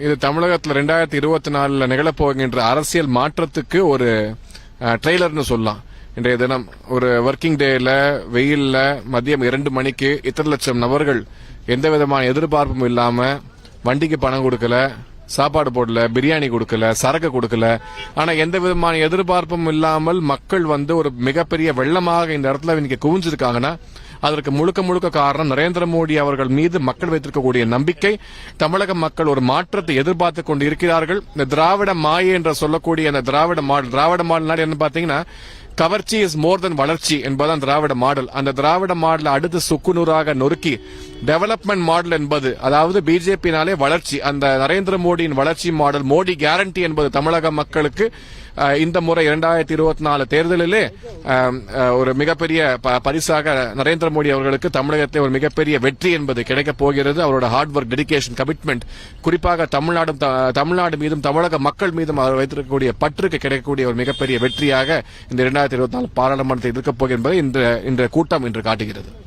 இது தமிழகத்தில் ரெண்டாயிரத்தி இருபத்தி நாலில் நிகழப்போகின்ற அரசியல் மாற்றத்துக்கு ஒரு ட்ரெய்லர்னு சொல்லலாம். இன்றைய தினம் ஒரு ஒர்க்கிங் டேல வெயில்ல மதியம் இரண்டு மணிக்கு இத்தனை லட்சம் நபர்கள் எந்த விதமான எதிர்பார்ப்பும் இல்லாம வண்டிக்கு பணம் கொடுக்கல சாப்பாடு போடல பிரியாணி கொடுக்கல சரக்கு கொடுக்கல. ஆனா எந்த விதமான எதிர்பார்ப்பும் இல்லாமல் மக்கள் வந்து ஒரு மிகப்பெரிய வெள்ளமாக இந்த இடத்துல இன்னைக்கு குவிஞ்சிருக்காங்கன்னா அதற்கு முழுக்க முழுக்க காரணம் நரேந்திர மோடி அவர்கள் மீது மக்கள் வைத்திருக்கக்கூடிய நம்பிக்கை தமிழக மக்கள் ஒரு மாற்றத்தை எதிர்பார்த்து கொண்டு இருக்கிறார்கள் இந்த திராவிட மாய என்று சொல்லக்கூடிய அந்த திராவிட மாடல் திராவிட மாடல் என்ன பாத்தீங்கன்னா கவர்ச்சி இஸ் மோர் தென் வளர்ச்சி என்பதுதான் திராவிட மாடல். அந்த திராவிட மாடல் அடுத்து சுக்குநூறாக நொறுக்கி டெவலப்மெண்ட் மாடல் என்பது அதாவது பிஜேபினாலே வளர்ச்சி அந்த நரேந்திர மோடியின் வளர்ச்சி மாடல் மோடி கேரண்டி என்பது தமிழக மக்களுக்கு இந்த முறை இரண்டாயிரத்தி இருபத்தி நாலு தேர்தலிலே ஒரு மிகப்பெரிய ப- பரிசாக நரேந்திர மோடி அவர்களுக்கு தமிழகத்தில் ஒரு மிகப்பெரிய வெற்றி என்பது கிடைக்கப் போகிறது. அவரோட ஹார்ட் ஒர்க் டெடிக்கேஷன் கமிட்மெண்ட் குறிப்பாக தமிழ்நாடும் த- தமிழ்நாடு மீதும் தமிழக மக்கள் மீதும் அவர் வைத்திருக்கக்கூடிய பற்றுக்கு கிடைக்கக்கூடிய ஒரு மிகப்பெரிய வெற்றியாக இந்த இரண்டாயிரத்தி இருபத்தி நாலு பாராளுமன்றத்தை இருக்கப் போகிறது என்பதை இந்த கூட்டம் இன்று காட்டுகிறது.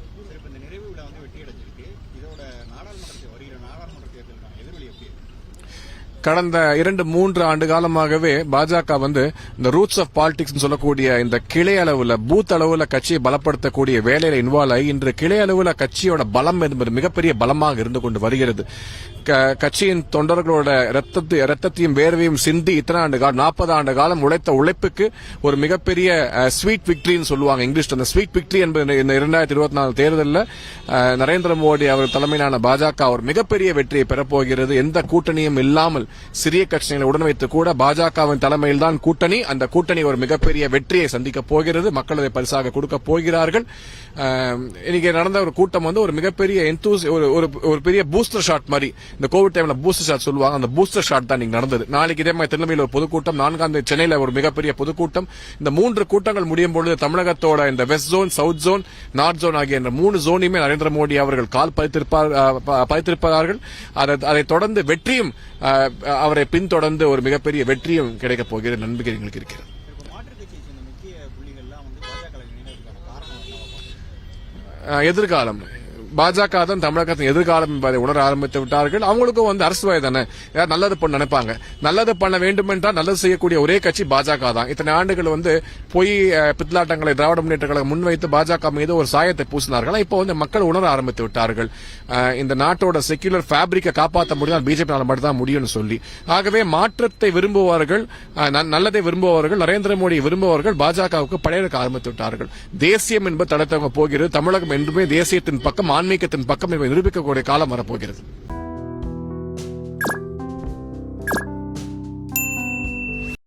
கடந்த இரண்டு மூன்று ஆண்டு காலமாகவே பாஜக வந்து இந்த ரூட்ஸ் ஆஃப் பாலிடிக்ஸ் சொல்லக்கூடிய இந்த கிளை அளவுல பூத் அளவுல கட்சியை பலப்படுத்தக்கூடிய வேலையில இன்வால்வ் ஆகி இன்று கிளை அளவுல கட்சியோட பலம் என்பது மிகப்பெரிய பலமாக இருந்து கொண்டு வருகிறது. க- கட்சியின் தொண்டர்களோட ரத்தத்தை ரத்தத்தையும் வேர்வையும் சிந்தி இத்தனை ஆண்டு காலம் நாற்பது ஆண்டு காலம் உழைத்த உழைப்புக்கு ஒரு மிகப்பெரிய ஸ்வீட் விக்டரின்னு சொல்லுவாங்க இங்கிலீஷ் அந்த ஸ்வீட் விக்டரி என்பது இந்த இரண்டாயிரத்தி இருபத்தி நாலு தேர்தலில் நரேந்திர மோடி அவர் தலைமையிலான பாஜக ஒரு மிகப்பெரிய வெற்றியை பெறப்போகிறது. எந்த கூட்டணியும் இல்லாமல் சிறிய கட்சிகளை உடன் வைத்து கூட பாஜகவின் தலைமையில் தான் கூட்டணி. அந்த கூட்டணி ஒரு மிகப்பெரிய வெற்றியை சந்திக்க போகிறது. மக்கள் அதை பரிசாக கொடுக்க போகிறார்கள். இன்னைக்கு நடந்த ஒரு கூட்டம் வந்து ஒரு மிகப்பெரிய enthusi- ஒரு ஒரு பெரிய பூஸ்டர் ஷாட் மாதிரி. இந்த கோவிட் டைம்ல பூஸ்டர் ஷாட் சொல்லுவாங்க. அந்த பூஸ்டர் ஷாட் தான் இன்னைக்கு நடந்தது. நாளைக்கு இதே மாதிரி திருநெல்வேலியில் ஒரு பொதுக்கூட்டம் நான்காம் தேதி சென்னையில் ஒரு மிகப்பெரிய பொதுக்கூட்டம். இந்த மூன்று கூட்டங்கள் முடியும் பொழுது தமிழகத்தோட இந்த west zone south zone north zone ஆகிய இந்த மூணு ஜோனையுமே நரேந்திர மோடி அவர்கள் கால் பதித்திருப்பார் பதித்திருப்பார்கள். அதை தொடர்ந்து வெற்றியும் அவரை பின்தொடர்ந்து ஒரு மிகப்பெரிய வெற்றியும் கிடைக்கப் போகிறது நம்பிக்கை எங்களுக்கு இருக்கிறது. எதிர்காலம். பாஜக தான் தமிழகத்தின் எதிர்காலம் என்பதை உணர ஆரம்பித்து விட்டார்கள். அவங்களுக்கும் வந்து அரசு வயது தானே? நல்லது பண்ண நினைப்பாங்க. நல்லது பண்ண வேண்டும் என்றால் நல்லது செய்யக்கூடிய ஒரே கட்சி பாஜக தான். இத்தனை ஆண்டுகள் வந்து பொய் பித்தலாட்டங்களை திராவிட முன்னேற்ற கழகம் முன்வைத்து பாஜக மீது ஒரு சாயத்தை பூசினார்கள். இப்போ வந்து மக்கள் உணர ஆரம்பித்து விட்டார்கள். இந்த நாட்டோட செக்யூலர் ஃபேப்ரிக்கை காப்பாற்ற முடியும் பிஜேபி மட்டும்தான் முடியும்னு சொல்லி. ஆகவே மாற்றத்தை விரும்புபவர்கள் ந- நல்லதை விரும்புவார்கள் நரேந்திர மோடி விரும்புவார்கள் பாஜகவுக்கு படையெடுக்க ஆரம்பித்து விட்டார்கள். தேசியம் என்பது தடத்தவங்க போகிறது தமிழகம் என்றுமே தேசியத்தின் பக்கம் ஆன்மீகத்தின் பக்கம் நிரூபிக்கக்கூடிய காலம் வரப்போகிறது.